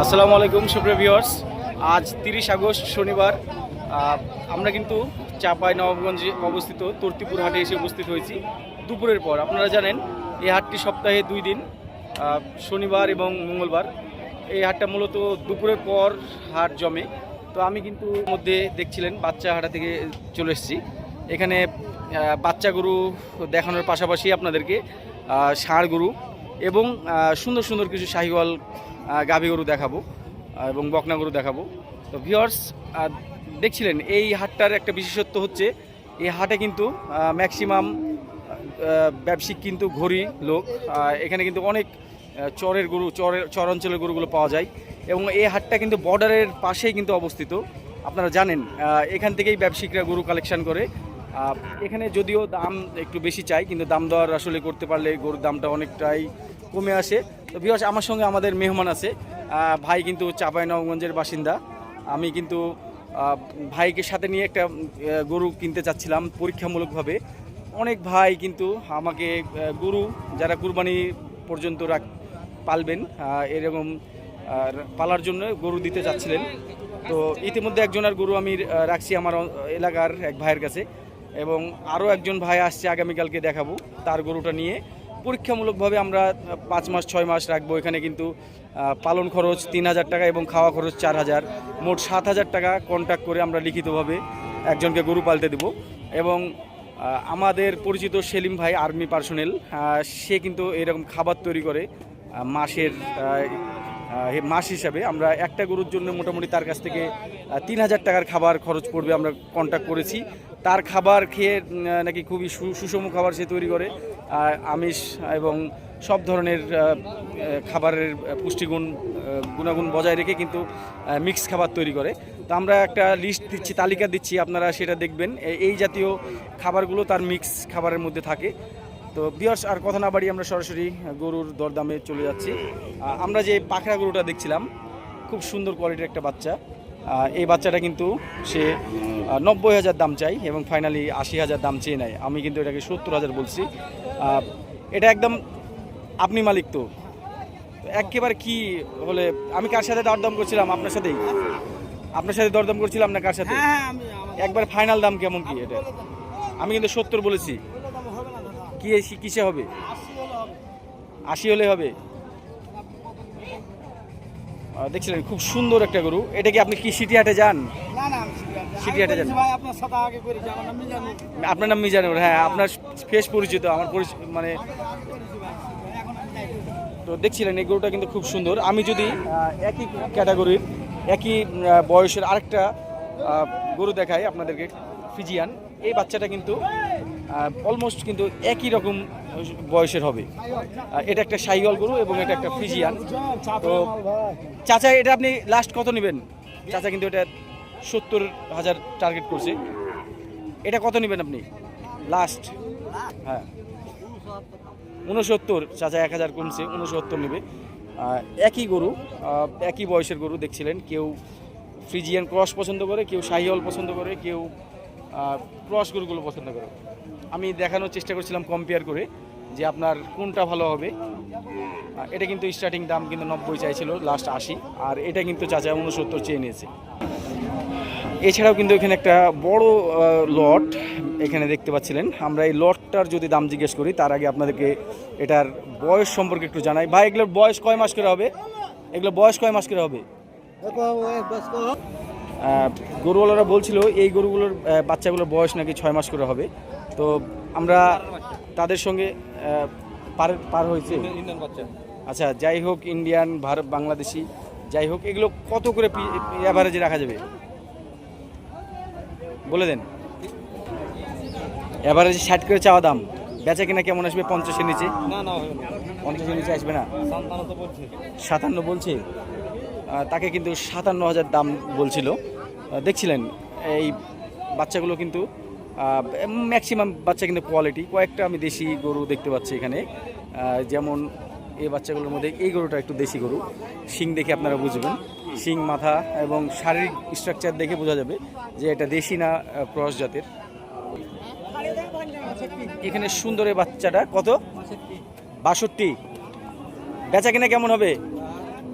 আসসালামু আলাইকুম, সুপ্রিয় ভিউয়ার্স আজ তিরিশ আগস্ট, শনিবার। আমরা কিন্তু চাপাই নবাবগঞ্জে অবস্থিত, তর্তিপুর হাটে এসে উপস্থিত হয়েছি। দুপুরের পর, আপনারা জানেন, এই হাটটি সপ্তাহে দুই দিন শনিবার এবং মঙ্গলবার। এই হাটটা মূলত দুপুরের পর হাট জমে। তো আমি কিন্তু মধ্যে দেখছিলেন, বাচ্চা হাটা থেকে চলে এসেছি। এখানে বাচ্চা গরু দেখানোর পাশাপাশি আপনাদেরকে ষাঁড় গরু এবং সুন্দর সুন্দর কিছু শাহিওয়াল গাভী গরু দেখাবো এবং বকনা গরু দেখাবো। তো ভিওর্স দেখছিলেন, এই হাটটার একটা বিশেষত্ব হচ্ছে, এই হাটে কিন্তু ম্যাক্সিমাম ব্যবসায়িক কিন্তু ঘড়ি লোক এখানে কিন্তু অনেক চরের গরু, চরের, চর অঞ্চলের গরুগুলো পাওয়া যায়। এবং এই হাটটা কিন্তু বর্ডারের পাশেই কিন্তু অবস্থিত। আপনারা জানেন এখান থেকেই ব্যবসায়িকরা গরু কালেকশন করে। এখানে যদিও দাম একটু বেশি চাই, কিন্তু দাম দেওয়ার আসলে করতে পারলে গরুর দামটা অনেকটাই কমে আসে। তো বিকজ আমার সঙ্গে আমাদের মেহমান আছে। ভাই কিন্তু চাঁপাইনবাবগঞ্জের বাসিন্দা। আমি কিন্তু ভাইকে সাথে নিয়ে একটা গরু কিনতে চাচ্ছিলাম পরীক্ষামূলকভাবে। অনেক ভাই কিন্তু আমাকে গরু যারা কুরবানি পর্যন্ত রাখ, পালবেন এরকম পালার জন্য গরু দিতে চাচ্ছিলেন। তো ইতিমধ্যে একজনের গরু আমি রাখছি আমার এলাকার এক ভাইয়ের কাছে। এবং আরও একজন ভাই আসছে, আগামীকালকে দেখাবো তার গরুটা নিয়ে। পরীক্ষামূলকভাবে আমরা পাঁচ মাস, ছয় মাস রাখব। এখানে কিন্তু পালন খরচ তিন হাজার টাকা এবং খাওয়া খরচ চার হাজার। মোট সাত হাজার টাকা কন্ট্যাক্ট করে আমরা লিখিতভাবে একজনকে গরু পালতে দেব। এবং আমাদের পরিচিত সেলিম ভাই, আর্মি পার্সোনেল সে কিন্তু এরকম খাবার তৈরি করে মাসের মাস হিসাবে। আমরা একটা গরুর জন্য মোটামুটি তার কাছ থেকে তিন হাজার টাকার খাবার খরচ পড়বে আমরা কন্ট্যাক্ট করেছি। তার খাবার খেয়ে নাকি খুবই সুষম খাবার সে তৈরি করে। আমিষ এবং সব ধরনের খাবারের পুষ্টিগুণ গুণাগুণ বজায় রেখে কিন্তু মিক্স খাবার তৈরি করে। তো আমরা একটা লিস্ট দিচ্ছি, তালিকা দিচ্ছি, আপনারা সেটা দেখবেন। এই জাতীয় খাবারগুলো তার মিক্স খাবারের মধ্যে থাকে। তো বিয়ার্স আর কথা না বাড়িয়ে আমরা সরাসরি গরুর দরদামে চলে যাচ্ছি। আমরা যে পাখরা গরুটা দেখছিলাম, খুব সুন্দর কোয়ালিটির একটা বাচ্চা। এই বাচ্চাটা কিন্তু সে নব্বই হাজার দাম চাই এবং ফাইনালি আশি হাজার দাম চেয়ে নেয়। আমি কিন্তু এটাকে সত্তর হাজার বলছি। এটা একদম আপনি মালিক তো। একেবারে কি হলে আমি কার সাথে দরদাম করছিলাম? আপনার সাথেই? আপনার সাথে দরদাম করছিলাম না কার সাথে? একবার ফাইনাল দাম কেমন কি এটা? আমি কিন্তু সত্তর বলেছি। কি কিসে হবে। আশি হলে হবে? দেখছিলেন খুব সুন্দর একটা গরু। এটা কি আপনি কি সিটি হাটে যান? না যান। আপনার নাম মিজানুর। আপনার নাম মিজানুর হ্যাঁ আপনার ফেস পরিচিত আমার পরিচিত মানে তো দেখছিলেন এই গরুটা কিন্তু খুব সুন্দর। আমি যদি একই ক্যাটাগরির একই বয়সের আরেকটা গরু দেখাই আপনাদেরকে ফিজিয়ান। এই বাচ্চাটা কিন্তু অলমোস্ট কিন্তু একই রকম বয়সের হবে। এটা একটা সাইওয়াল গরু এবং এটা একটা ফিজিয়ান। তো চাচা, এটা আপনি লাস্ট কত নেবেন? চাচা কিন্তু এটা সত্তর হাজার টার্গেট করছে। এটা কত নেবেন আপনি? লাস্ট হ্যাঁ। উনসত্তর। চাচা এক হাজার কমছে, উনসত্তর নেবে। একই গরু একই বয়সের গরু দেখছিলেন। কেউ ফ্রিজিয়ান ক্রস পছন্দ করে, কেউ শাহিওয়াল পছন্দ করে, কেউ ক্রস গরুগুলো পছন্দ করে। আমি দেখানোর চেষ্টা করছিলাম কম্পেয়ার করে যে আপনার কোনটা ভালো হবে। এটা কিন্তু স্টার্টিং দাম কিন্তু নব্বই চাইছিল লাস্ট আশি। আর এটা কিন্তু চাচা উনসত্তর চেয়ে নিয়েছে। এছাড়াও কিন্তু এখানে একটা বড় লট এখানে দেখতে পাচ্ছিলেন। আমরা এই লটটার যদি দাম জিজ্ঞেস করি, তার আগে আপনাদেরকে এটার বয়স সম্পর্কে একটু জানাই। ভাই, এগুলোর বয়স কয় মাস করে হবে? এগুলো বয়স কয় মাস করে হবে? গরুওয়ালারা বলছিল এই গরুগুলোর বাচ্চাগুলোর বয়স নাকি ছয় মাস করে হবে। তো আমরা তাদের সঙ্গে পার পার হয়েছে। আচ্ছা যাই হোক ইন্ডিয়ান ভারত বাংলাদেশি যাই হোক এগুলো কত করে অ্যাভারেজে রাখা যাবে? বলে দেন। অ্যাভারেজে ষাট করে চাওয়া দাম। বেচা কিনা কেমন আসবে পঞ্চাশের নিচে? পঞ্চাশের নিচে আসবে না? সাতান্ন বলছে? তাকে কিন্তু সাতান্ন হাজার দাম বলছিল। দেখছিলেন, এই বাচ্চাগুলো কিন্তু ম্যাক্সিমাম বাচ্চা কিন্তু কোয়ালিটি কয়েকটা আমি দেশি গরু দেখতে পাচ্ছি এখানে। যেমন এই বাচ্চাগুলোর মধ্যে এই গরুটা একটু দেশি গরু। শিং দেখে আপনারা বুঝবেন। শিং মাথা এবং শারীরিক স্ট্রাকচার দেখে বোঝা যাবে যে এটা দেশি না ক্রস জাতের। এখানে সুন্দর এই বাচ্চাটা কত? বাষট্টি। বেচা কিনা কেমন হবে?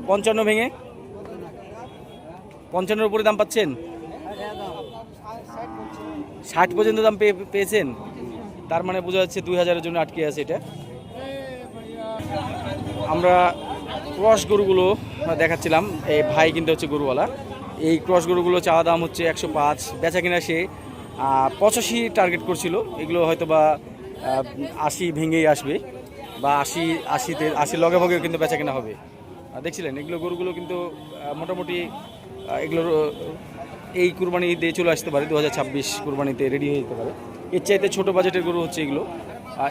পঞ্চান্ন ভেঙে? পঞ্চান্নর উপরে দাম পাচ্ছেন? ষাট পর্যন্ত দাম পেয়ে, পেয়েছেন? তার মানে বোঝা যাচ্ছে দুই হাজারের জন্য আটকে আছে এটা। আমরা ক্রস গরুগুলো দেখাচ্ছিলাম এই ভাই কিন্তু হচ্ছে গরুওয়ালা। এই ক্রস গরুগুলো চাওয়া দাম হচ্ছে একশো পাঁচ, বেচা কিনা সে পঁচাশি টার্গেট করছিল। এগুলো হয়তো বা আশি ভেঙেই আসবে বা আশি, আশিতে, আশি লগে ভগেও কিন্তু বেচা কেনা হবে। দেখছিলেন, এগুলো গরুগুলো কিন্তু মোটামুটি এগুলোর এই কুরবানি দিয়ে চলে আসতে পারে দু হাজার ছাব্বিশ কুরবানিতে রেডি হয়ে যেতে পারে। এর চাইতে ছোটো বাজেটের গরু হচ্ছে এগুলো।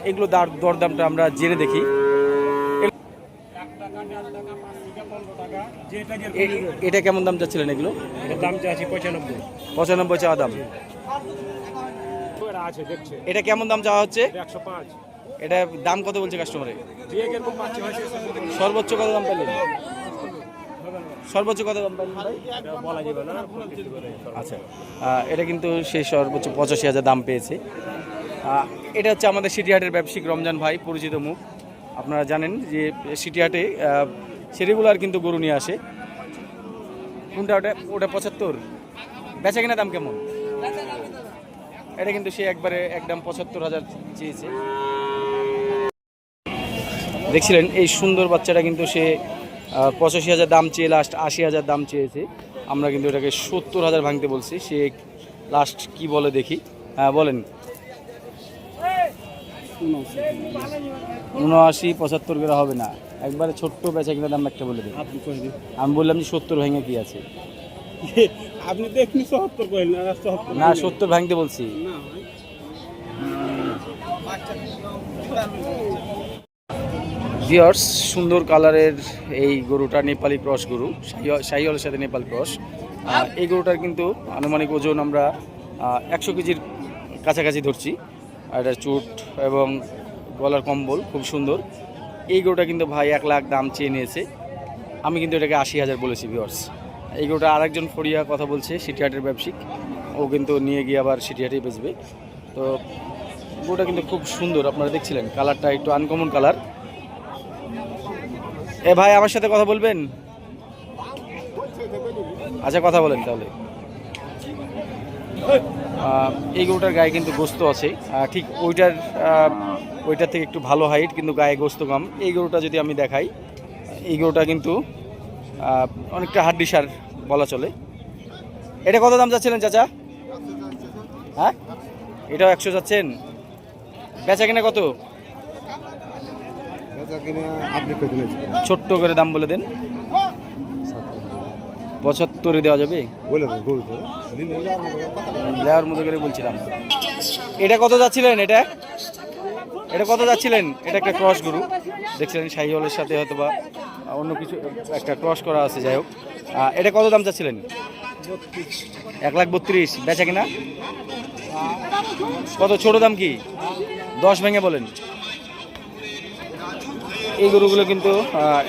এগুলো দার দরদামটা আমরা জেনে দেখি। এটা কেমন দাম চাচ্ছিলেন এগুলো? দাম চাচ্ছি পঁচানব্বই। পঁচানব্বই চাওয়া দাম। এটা কেমন দাম চাওয়া হচ্ছে? এটা দাম কত বলছে কাস্টমারে সর্বোচ্চ কত দাম পেলেন সর্বোচ্চ কত আচ্ছা এটা কিন্তু সেই সর্বোচ্চ পঁচাশি হাজার দাম পেয়েছে। এটা হচ্ছে আমাদের সিটিহাটের ব্যবসায়িক রমজান ভাই পরিচিত মুখ। আপনারা জানেন যে সিটিহাটে আহ, সে রেগুলার কিন্তু গরু নিয়ে আসে। কোনটা ওটা ওটা পঁচাত্তর? বেচা কিনা দাম কেমন? এটা কিন্তু সে একবারে একদম পঁচাত্তর হাজার চেয়েছে। দেখছিলেন এই সুন্দর বাচ্চাটা কিন্তু সে পঁচাশি হাজার দাম চেয়ে লাস্ট আশি হাজার দাম চেয়েছে। আমরা কিন্তু এটাকে সত্তর হাজার ভাঙতে বলছি। সে লাস্ট কি বলে দেখি? হ্যাঁ বলেন। উনআশি পঁচাত্তর করে হবে না। একবারে ছোট্ট বেচা কিনা দাম একটা বলে দিন। দিন? আমি বললাম যে সত্তর ভেঙে কি আছে? আপনি দেখনি সত্তর না সত্তর ভাঙতে বলছি। না ভিওর্স সুন্দর কালারের এই গরুটা নেপালি ক্রস গরু শাহিওয়ালের সাথে নেপাল ক্রস। এই গরুটার কিন্তু আনুমানিক ওজন আমরা একশো কেজির কাছাকাছি ধরছি। এটা চুট এবং গলার কম্বল, খুব সুন্দর। এই গরুটা কিন্তু ভাই এক লাখ দাম চেয়ে নিয়েছে। আমি কিন্তু এটাকে আশি হাজার বলেছি ভিওর্স এই গরুটা আরেকজন ফরিয়া কথা বলছে সিটিহাটের ব্যবসায়িক। ও কিন্তু নিয়ে গিয়ে আবার সিটিহাটেই বেচবে। তো গরুটা কিন্তু খুব সুন্দর, আপনারা দেখছিলেন। কালারটা একটু আনকমন কালার এ ভাই, আমার সাথে কথা বলবেন? আচ্ছা কথা বলেন তাহলে। এই গরুটার গায়ে কিন্তু গোস্ত আছে। ঠিক ওইটার ওইটার থেকে একটু ভালো হাইট কিন্তু গায়ে গোস্ত কম। এই গরুটা যদি আমি দেখাই, এই গরুটা কিন্তু অনেকটা হাড্ডি সার বলা চলে। এটা কত দাম চাচ্ছিলেন চাচা? হ্যাঁ? এটাও একশো যাচ্ছেন? বেচা কিনা কত? ছোট্ট করে দাম বলে দেন। পঁচাত্তরে দেওয়া যাবে? দেওয়ার মতো করে বলছিলাম। এটা কত যাচ্ছিলেন এটা? এটা কত যাচ্ছিলেন? এটা একটা ক্রস গরু। দেখছিলেন শাহিওয়ালের সাথে হয়তো বা অন্য কিছু একটা ক্রস করা আছে যাই হোক। এটা কত দাম চাচ্ছিলেন এক লাখ বত্রিশ। বেচা কিনা? কত? ছোট দাম কি? দশ ভেঙে বলেন। এই গরুগুলো কিন্তু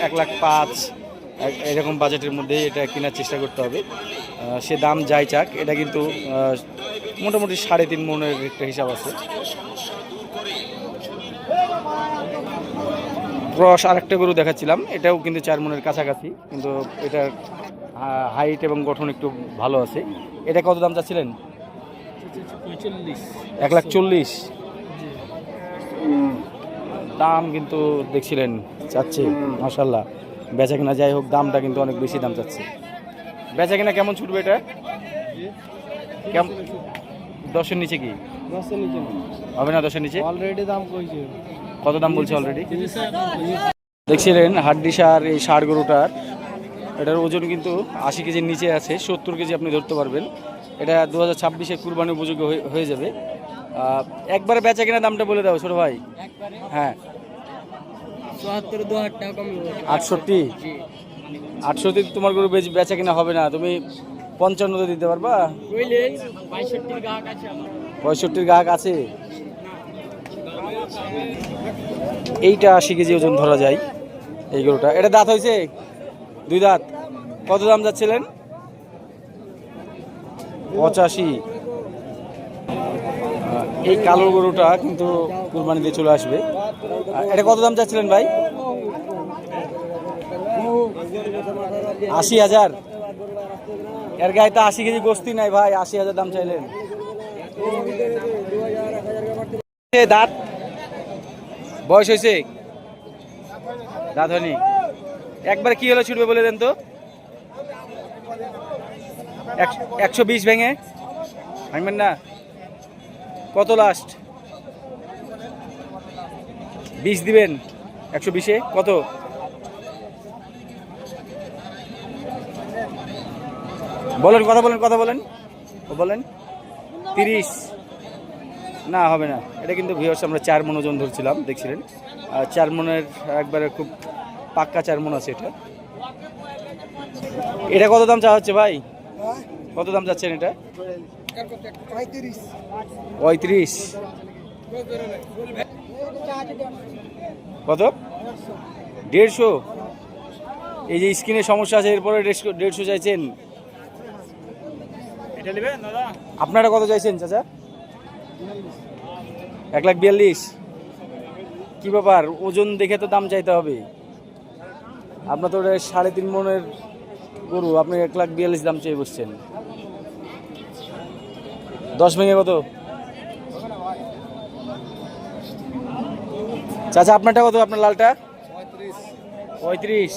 এক লাখ পাঁচ এক- এরকম বাজেটের মধ্যে এটা কেনার চেষ্টা করতে হবে। সে দাম যাই চাক এটা কিন্তু মোটামুটি সাড়ে তিন মনের একটা হিসাব আছে। ক্রস আরেকটা গরু দেখাচ্ছিলাম এটাও কিন্তু চার মনের কাছাকাছি কিন্তু এটার হাইট এবং গঠন একটু ভালো আছে। এটা কত দাম চাচ্ছিলেন? এক লাখ চল্লিশ। দাম কিন্তু দেখছিলেন চাচ্ছে মাসাল্লাহ বেচা কিনা যাই হোক দামটা কিন্তু অনেক বেশি দাম চাচ্ছে। বেচা কিনা কেমন ছুটবে এটা? কেমন দশের নিচে কি? দশের নিচে হবে না দশের নিচে? অলরেডি দাম কইছে। কত দাম বলছে অলরেডি দেখছিলেন হাড্ডি সার এই সার গরুটার। এটার ওজন কিন্তু আশি কেজির নিচে আছে সত্তর কেজি আপনি ধরতে পারবেন। এটা দু হাজার ছাব্বিশে কুরবানি উপযোগী হয়ে- যাবে। একবারে বেচা কিনা দামটা বলে দাও ছোট ভাই। হ্যাঁ। আটষট্টি? আটষট্টি তোমার গরু বেচ- কিনা হবে না তুমি পঞ্চান্নতে দিতে পারবা? পঁয়ষট্টির গাহক আছে গ্রাহক আছে? এইটা আশি কেজি ওজন ধরা যায় এই গরুটা। এটা দাঁত হয়েছে? দুই দাঁত। কত দাম যাচ্ছিলেন? পঁচাশি। এই কালো গরুটা কিন্তু কুরবানি দিয়ে চলে আসবে। এটা কত দাম যাচ্ছিলেন ভাই? আশি হাজার? এর গায়ে তো আশি কেজি গোস্তি নাই ভাই, আশি হাজার দাম চাইলেন। দাঁত? বয়স হয়েছে? দাঁত হয়নি। একবার কি হলো ছুটবে বলে দেন তো। এক- একশো বিশ ভেঙে। ভাঙবেন না? কত লাস্ট বিশ দিবেন? একশো বিশে? কত? বলেন, কথা বলেন কথা বলেন। ও বলেন, তিরিশ। না, হবে না। এটা কিন্তু ভিউয়ার্স আমরা চার মন ওজন ধরছিলাম দেখছিলেন। চার মনের একবারে খুব পাক্কা চার মন আছে এটা। এটা কত দাম চাওয়া হচ্ছে ভাই? কত দাম যাচ্ছেন এটা? পঁয়ত্রিশ। কত? দেড়শো। এই যে স্কিনের সমস্যা আছে এরপরে দেড়শো দেড়শো চাইছেন। এটা নেবেন দাদা? আপনারা কত চাইছেন চাচা? এক লাখ বিয়াল্লিশ। কি ব্যাপার? ওজন দেখে তো দাম চাইতে হবে। আপনার তো ওটা সাড়ে তিন মনের গরু আপনি এক লাখ বিয়াল্লিশ দাম চেয়ে বসছেন। দশ ভেঙে কত? চাচা, আপনারটা কত, আপনার লালটা? পঁয়ত্রিশ।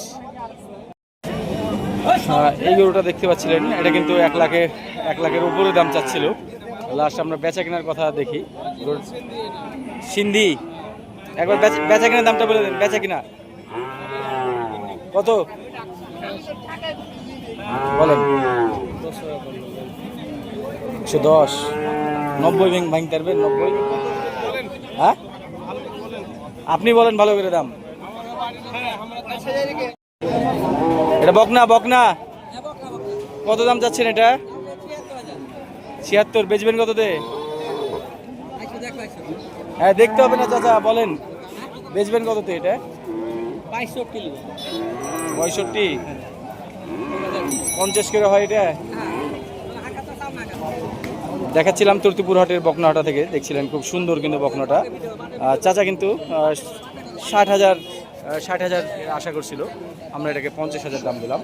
এই গরুটা দেখতে পাচ্ছিলেন, এটা কিন্তু এক লাখের এক লাখের উপরে দাম চাচ্ছিল। লাস্ট আমরা বেচা কেনার কথা দেখি। সিন্ধি। একবার বেচা কেনার দামটা বলে দেন, বেচা কিনা? কত? বলেন। একশো দশ। নব্বই ভেঙ ভাঙতে পারবেন নব্বই। হ্যাঁ? আপনি বলেন ভালো করে দাম। এটা বকনা বকনা। কত দাম যাচ্ছেন এটা? ছিয়াত্তর। বেচবেন কততে? হ্যাঁ দেখতে হবে না চাচা বলেন। বেচবেন কততে এটা? পঁয়ষট্টি। পঞ্চাশ করে হয় এটা? দেখাচ্ছিলাম তুর্তিপুর হাটের বকনাটা থেকে, দেখছিলেন খুব সুন্দর কিন্তু বকনাটা। চাচা কিন্তু ষাট হাজার ষাট হাজার আশা করছিল। আমরা এটাকে পঞ্চাশ হাজার দাম দিলাম।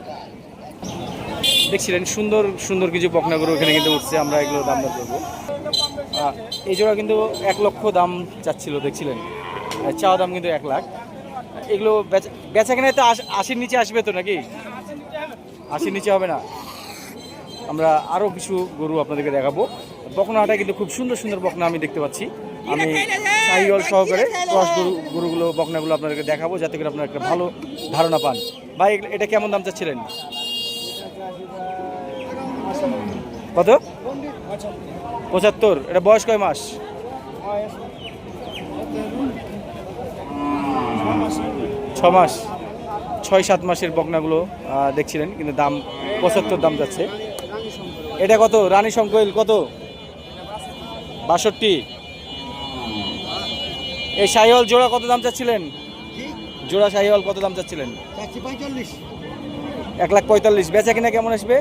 দেখছিলেন সুন্দর সুন্দর কিছু বকনাগুলো এখানে কিন্তু উঠছে, আমরা এগুলো দাম দর করব। এই জোড়া কিন্তু এক লক্ষ দাম চাচ্ছিল, দেখছিলেন? চাওয়া দাম কিন্তু এক লাখ। এগুলো বেচা- বেচা কেনায় তো আশ- আশির নিচে আসবে তো নাকি? আশির নিচে হবে না। আমরা আরও কিছু গরু আপনাদেরকে দেখাবো। বকনাহাটা কিন্তু খুব সুন্দর সুন্দর বকনা আমি দেখতে পাচ্ছি। আমি সাইওয়াল সহকারে ক্রস গরু, গরুগুলো, বকনাগুলো আপনাদেরকে দেখাবো যাতে করে আপনারা একটা ভালো ধারণা পান। ভাই এটা কেমন দাম চাচ্ছিলেন? কত? পঁচাত্তর। এটা বয়স কয় মাস? ছ মাস। ছয় সাত মাসের বকনাগুলো দেখছিলেন, কিন্তু দাম পঁচাত্তর দাম যাচ্ছে। এটা কত? রানী শঙ্কইল কত? বাষট্টি। এই শাহিওয়াল জোড়া কত দাম চাচ্ছিলেন? জোড়া শাহিওয়াল কত দাম চাচ্ছিলেন? এক লাখ পঁয়তাল্লিশ। বেচা কিনা কেমন আসবে?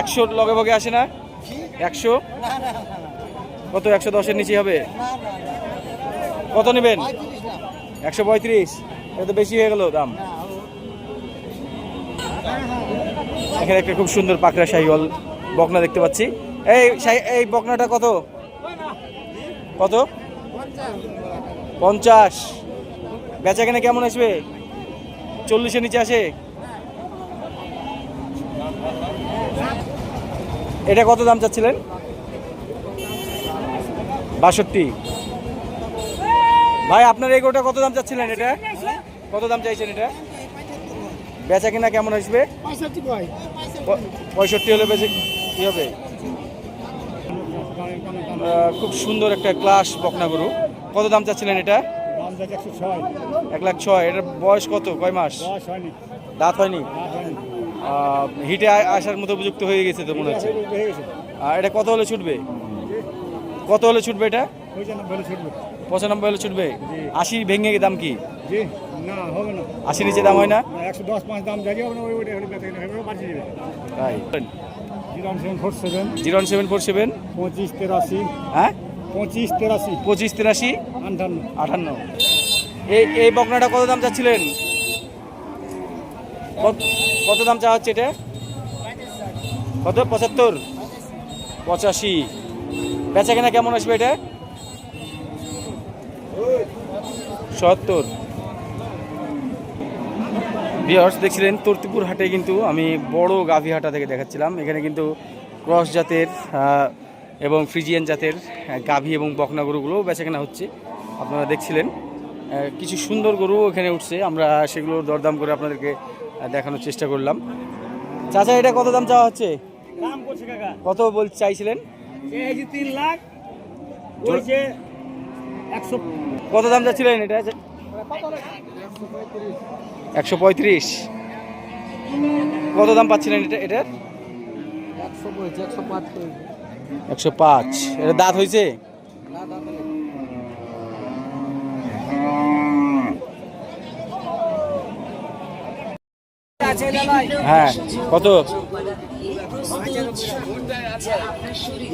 একশো লগে ভগে আসে না? একশো? কত? একশো দশের নিচে হবে? কত নেবেন? একশো পঁয়ত্রিশ। এটা তো বেশি হয়ে গেল দাম। এখানে একটা খুব সুন্দর পাকড়া শাহিওয়াল বকনা দেখতে পাচ্ছি। এই এই বকনাটা কত? কত? পঞ্চাশ। বেচা কেনা কেমন আসবে? চল্লিশের নিচে আসে? এটা কত দাম চাচ্ছিলেন? বাষট্টি। ভাই, আপনার এই কত দাম চাচ্ছিলেন এটা? কত দাম চাইছেন এটা? বেচা কিনা কেমন আসবে? পঁয়ষট্টি হলে বেচে কি হবে? খুব সুন্দর একটা ক্লাস বকনা গরু। কত দাম চাচ্ছিলেন এটা? এক লাখ ছয়। এটার বয়স কত? কয় মাস? দাঁত হয়নি? হিটে আসার মতো উপযুক্ত হয়ে গেছে তো মনে হচ্ছে। আর এটা কত হলে ছুটবে? কত হলে ছুটবে এটা? পঁচানব্বই হলে ছুটবে। আশি ভেঙে দাম কি? আশি নিচে দাম হয় না? একশো দশ পাঁচ দাম দেবে তাই। Zero seven four seven four seven. পঁচিশ তেরাশি হ্যাঁ? পঁচিশ তেরাশি পঁচিশ তিরাশি? আটান্ন। আটান্ন। এই এই বকনাটা কত দাম চাচ্ছিলেন? কত দাম চাওয়া হচ্ছে এটা? কত? পঁচাত্তর? পঁচাশি। বেচা কেনা কেমন আসবে এটা? সত্তর। বিয়ার্স দেখছিলেন তর্তিপুর হাটে কিন্তু আমি বড় গাভী হাটা থেকে দেখাচ্ছিলাম। এখানে কিন্তু ক্রস জাতের এবং ফ্রিজিয়ান জাতের গাভী এবং বকনা গরুগুলোও বেচা কেনা হচ্ছে। আপনারা দেখছিলেন কিছু সুন্দর গরু এখানে উঠছে। আমরা সেগুলোর দরদাম করে আপনাদেরকে দেখানোর চেষ্টা করলাম। চাচা এটা কত দাম চাওয়া হচ্ছে? কত বল চাইছিলেন? তিন লাখ কত দাম যাচ্ছিলেন এটা? একশো পঁয়ত্রিশ। কত দাম পাচ্ছিলেন এটা এটার? একশো পাঁচ। এটা দাঁত হয়েছে? হ্যাঁ কত?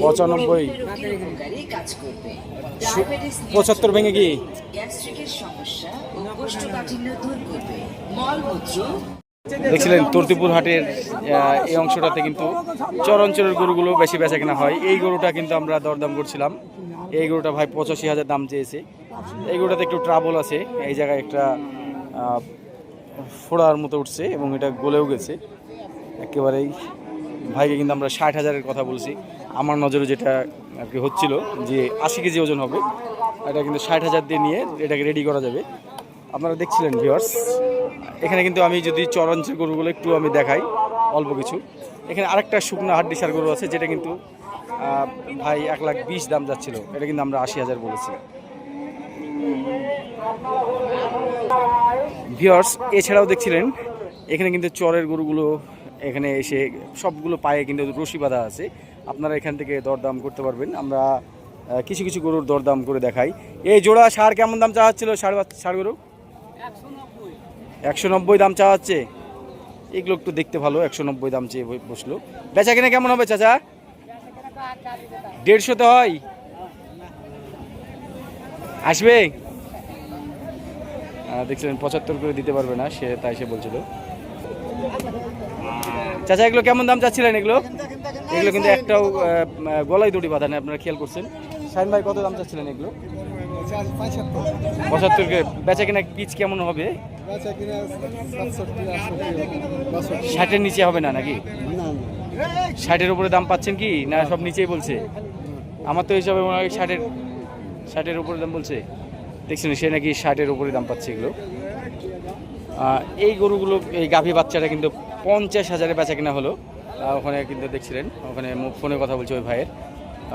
পঁচানব্বই। পঁচাত্তর ভেঙে কি? সমস্যা দেখছিলেন তর্তিপুর হাটের এই অংশটাতে কিন্তু চরাঞ্চলের গরুগুলো বেশি বেচা কেনা হয়। এই গরুটা কিন্তু আমরা দরদাম করছিলাম। এই গরুটা ভাই পঁচাশি হাজার দাম চেয়েছে। এই গরুটাতে একটু ট্রাবল আছে। এই জায়গায় একটা ফোড়ার মতো উঠছে এবং এটা গলেও গেছে। একেবারেই ভাইকে কিন্তু আমরা ষাট হাজারের কথা বলছি। আমার নজরে যেটা আর কি হচ্ছিল যে আশি কেজি ওজন হবে। এটা কিন্তু ষাট হাজার দিয়ে নিয়ে এটাকে রেডি করা যাবে। আপনারা দেখছিলেন ভিওর্স এখানে কিন্তু আমি যদি চরাঞ্চল গরুগুলো একটু আমি দেখাই, অল্প কিছু। এখানে আরেকটা শুকনো হাড্ডি সার গরু আছে, যেটা কিন্তু ভাই এক লাখ বিশ দাম যাচ্ছিল। এটা কিন্তু আমরা আশি হাজার বলেছি। ভিওর্স এছাড়াও দেখছিলেন, এখানে কিন্তু চরের গরুগুলো এখানে এসে সবগুলো পায়ে কিন্তু রশি বাঁধা আছে। আপনারা এখান থেকে দরদাম করতে পারবেন। আমরা কিছু কিছু গরুর দরদাম করে দেখাই। এই জোড়া সার কেমন দাম চাওয়া হচ্ছিল সার ষাড় গরু? একশো নব্বই দাম চাওয়া হচ্ছে এগুলো একটু দেখতে ভালো একশো নব্বই দাম চেয়ে বসল। বেচা কিনা কেমন হবে চাচা? দেড়শোতে হয়। আসবে? দেখছিলেন পঁচাত্তর করে দিতে পারবে না সে তাই সে বলছিল। চাচা এগুলো কেমন দাম চাচ্ছিলেন এগুলো? এগুলো কিন্তু একটাও গলায় দড়ি বাঁধা নেই আপনারা খেয়াল করছেন। সাইন ভাই কত দাম চাচ্ছিলেন এগুলো? পঁচাত্তর করে। বেচা কিনা পিচ কেমন হবে? ষাটের নিচে হবে না নাকি? ষাটের উপরে দাম পাচ্ছেন কি? না, সব নিচেই বলছে? আমার তো হিসাবে মনে হয় ষাটের ষাটের উপরে দাম বলছে। দেখছেন, সে নাকি ষাটের উপরে দাম পাচ্ছে এগুলো। এই গরুগুলো, এই গাভী বাচ্চাটা কিন্তু পঞ্চাশ হাজারে বেচা কিনা হলো। ওখানে কিন্তু দেখছিলেন, ওখানে ফোনে কথা বলছে ওই ভাইয়ের।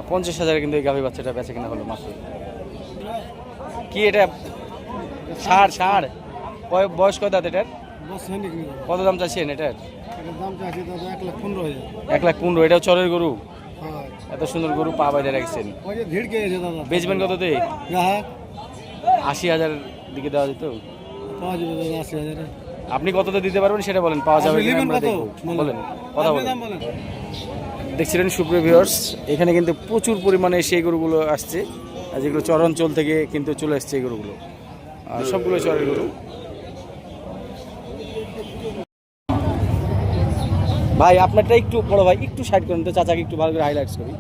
পঞ্চাশ হাজারে কিন্তু এই গাভী বাচ্চাটা বেচা কিনা হলো মাত্র। কি এটা? ষাড় বয়- বয়স কত দাঁত এটার? কত দাম চাচ্ছেন এটার? এক লাখ পনেরো এটাও চরের গরু? হ্যাঁ। এত সুন্দর গরু পা বাইরে রাখছেন। বেচবেন কততে? গ্রাহক আশি হাজার দিকে দেওয়া যেত? আপনি কততে দিতে পারবেন সেটা বলেন পাওয়া যাবে কত? বলেন। কথা বলেন। দেখছিলেন সুপ্রিয় ভিউয়ার্স এখানে কিন্তু প্রচুর পরিমাণে সেই গরুগুলো আসছে। আর যেগুলো চরাঞ্চল থেকে কিন্তু চলে আসছে এই গরুগুলো। আর সবগুলো চরের গরু। ভাই, আপনারটা একটু বড় ভাই, একটু সাইড করেন, তো চাচাকে একটু ভালো করে হাইলাইটস করি।